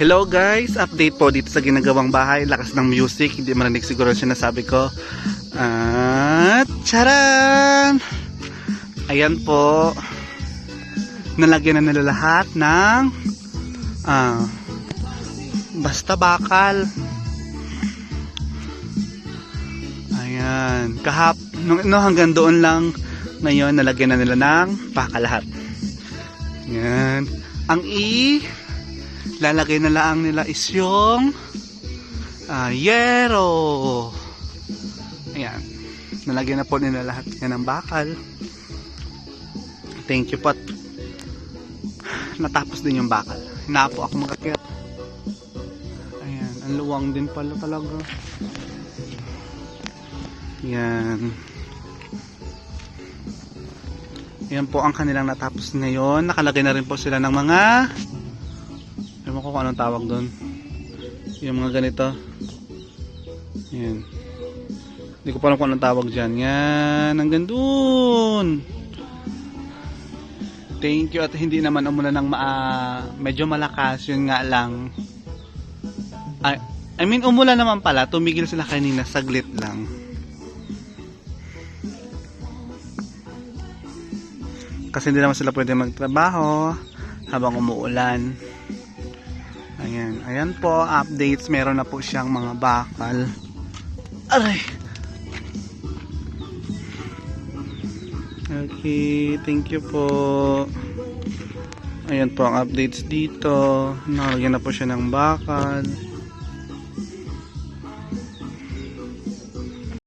Hello guys, update po dito sa ginagawang bahay. Lakas ng music, hindi marinig siguro yung sinasabi ko. At charan! Ayan po. Nalagyan na nila lahat ng ah, basta bakal. Ayan. Kahap, no, no, hanggang doon lang. Ngayon, nalagyan na nila ng bakal lahat. Ayan. Ang i lalagay na lang nila is yung ah, yero. Ayan. Nalagyan na po nila lahat yan ng bakal. Thank you po. Natapos din yung bakal. Hinapo ako magkakit. Ayan. Ang luwang din pala talaga. Yan. Yan po ang kanilang natapos ngayon. Nakalagay na rin po sila ng mga Ewan ko kung anong tawag doon. Yung mga ganito. Yan. Hindi ko pa alam kung anong tawag dyan. Yan. Hanggang doon. Thank you. At hindi naman umulan ng maa... medyo malakas. Yun nga lang. I, I mean, umulan naman pala. Tumigil sila kanina. Saglit lang. Kasi hindi naman sila pwede magtrabaho habang umuulan. Ayan, ayan po, updates. Meron na po siyang mga bakal. Aray! Okay, thank you po. Ayan po ang updates dito. Nalagyan na po siya ng bakal.